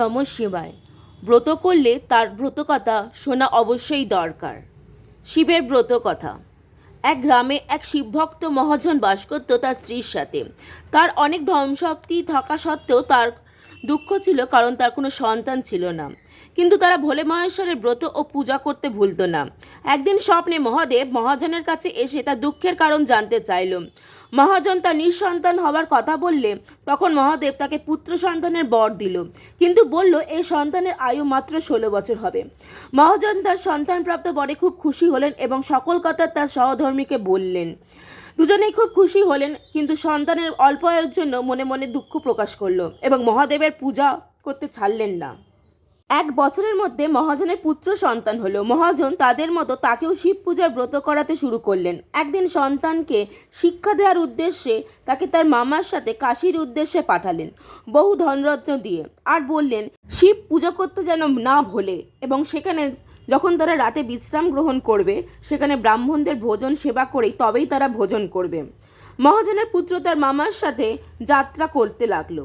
নম শিবায়। ব্রত করলে তার ব্রতকথা শোনা অবশ্যই দরকার। শিবের ব্রত কথা এক গ্রামে এক শিবভক্ত মহাজন বাস করত তার স্ত্রীর সাথে। তার অনেক ধর্মশক্তি থাকা সত্ত্বেও তার দুঃখ ছিল কারণ তার কোনো সন্তান ছিল না। কিন্তু তারা ভোলে মহেশ্বরের ব্রত ও পূজা করতে ভুলতো না। একদিন স্বপ্নে মহাদেব মহাজনের কাছে এসে তার দুঃখের কারণ জানতে চাইল। মহাজন তার নিঃসন্তান হওয়ার কথা বললে তখন মহাদেব তাকে পুত্র সন্তানের বর দিল। কিন্তু বলল, এই সন্তানের আয়ু মাত্র ষোলো বছর হবে। মহাজন তার সন্তানপ্রাপ্ত বরে খুব খুশি হলেন এবং সকল কথা তার সহধর্মীকে বললেন। দুজনেই খুব খুশি হলেন, কিন্তু সন্তানের অল্প আয়ের জন্য মনে মনে দুঃখ প্রকাশ করল এবং মহাদেবের পূজা করতে ছাড়লেন না। এক বছরের মধ্যে মহাজনের পুত্র সন্তান হলো। মহাজন তাদের মতো তাকেও শিব পূজার ব্রত করাতে শুরু করলেন। একদিন সন্তানকে শিক্ষা দেওয়ার উদ্দেশ্যে তাকে তার মামার সাথে কাশির উদ্দেশ্যে পাঠালেন, বহু ধনরত্ন দিয়ে। আর বললেন, শিব পূজা করতে যেন না ভোলে এবং সেখানে যখন তারা রাতে বিশ্রাম গ্রহণ করবে, সেখানে ব্রাহ্মণদের ভোজন সেবা করেই তবেই তারা ভোজন করবে। মহাজনের পুত্র তার মামার সাথে যাত্রা করতে লাগল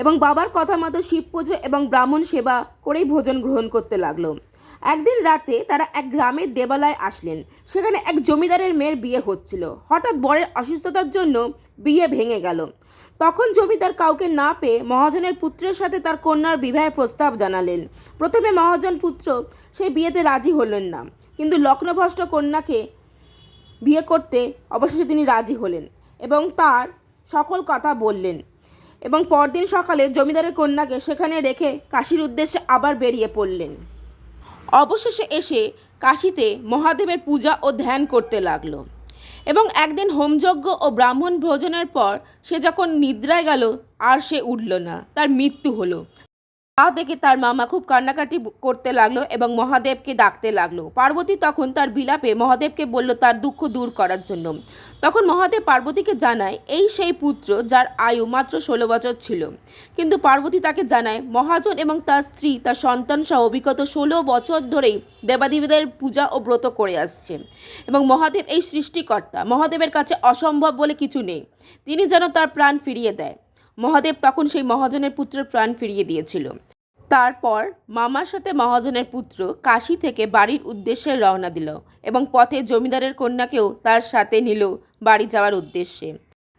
এবং বাবার কথা মতো শিব পুজো এবং ব্রাহ্মণ সেবা করেই ভোজন গ্রহণ করতে লাগল। একদিন রাতে তারা এক গ্রামের দেবালয়ে আসলেন, সেখানে এক জমিদারের মেয়ের বিয়ে হচ্ছিল। হঠাৎ বরের অসুস্থতার জন্য বিয়ে ভেঙে গেল। তখন জমিদার কাউকে না পেয়ে মহাজনের পুত্রের সাথে তার কন্যার বিবাহের প্রস্তাব জানালেন। প্রথমে মহাজন পুত্র সেই বিয়েতে রাজি হলেন না, কিন্তু লগ্নভ্রষ্ট কন্যাকে বিয়ে করতে অবশেষে তিনি রাজি হলেন এবং তার সকল কথা বললেন এবং পরদিন সকালে জমিদারের কন্যাকে সেখানে রেখে কাশির উদ্দেশ্যে আবার বেরিয়ে পড়লেন। অবশেষে এসে কাশিতে মহাদেবের পূজা ও ধ্যান করতে লাগল। এবং একদিন হোমযজ্ঞ ও ব্রাহ্মণ ভোজনের পর সে যখন নিদ্রায় গেল, আর সে উঠল না। তার মৃত্যু হলো। তা দেখে তার মামা খুব কান্নাকাটি করতে লাগল এবং মহাদেবকে ডাকতে লাগল। পার্বতী তখন তার বিলাপে মহাদেবকে বলল, তার দুঃখ দূর করার জন্য। তখন মহাদেব পার্বতীকে জানায়, এই সেই পুত্র যার আয়ু মাত্র ষোলো বছর ছিল। কিন্তু পার্বতী তাকে জানায়, মহাজন এবং তার স্ত্রী, তার সন্তান সহ বিগত ষোলো বছর ধরেই দেবাদেবীদের পূজা ও ব্রত করে আসছে এবং মহাদেব এই সৃষ্টিকর্তা। মহাদেবের কাছে অসম্ভব বলে কিছু নেই। তিনি যেন তার প্রাণ ফিরিয়ে দেয়। মহাদেব তখন সেই মহাজনের পুত্রের প্রাণ ফিরিয়ে দিয়েছিল। তারপর মামার সাথে মহাজনের পুত্র কাশি থেকে বাড়ির উদ্দেশ্যে রওনা দিল এবং পথে জমিদারের কন্যাকেও তার সাথে নিল বাড়ি যাওয়ার উদ্দেশ্যে।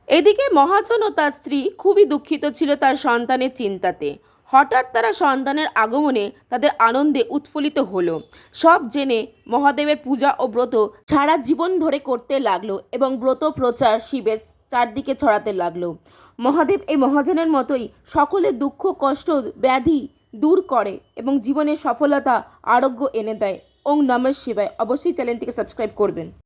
এদিকে মহাজন ও তার স্ত্রী খুবই দুঃখিত ছিল তার সন্তানের চিন্তাতে। হঠাৎ তারা সন্তানের আগমনে তাদের আনন্দে উৎফুল্লিত হলো। সব জেনে মহাদেবের পূজা ও ব্রত সারা জীবন ধরে করতে লাগল এবং ব্রত প্রচার শিবের চারদিকে ছড়াতে লাগল। মহাদেব এই মহাজনের মতোই সকলের দুঃখ, কষ্ট, ব্যাধি দূর করে এবং জীবনে সফলতা আরোগ্য এনে দেয়। ওং নমঃ শিবায়। অবশ্যই চ্যানেলটিকে সাবস্ক্রাইব করবেন।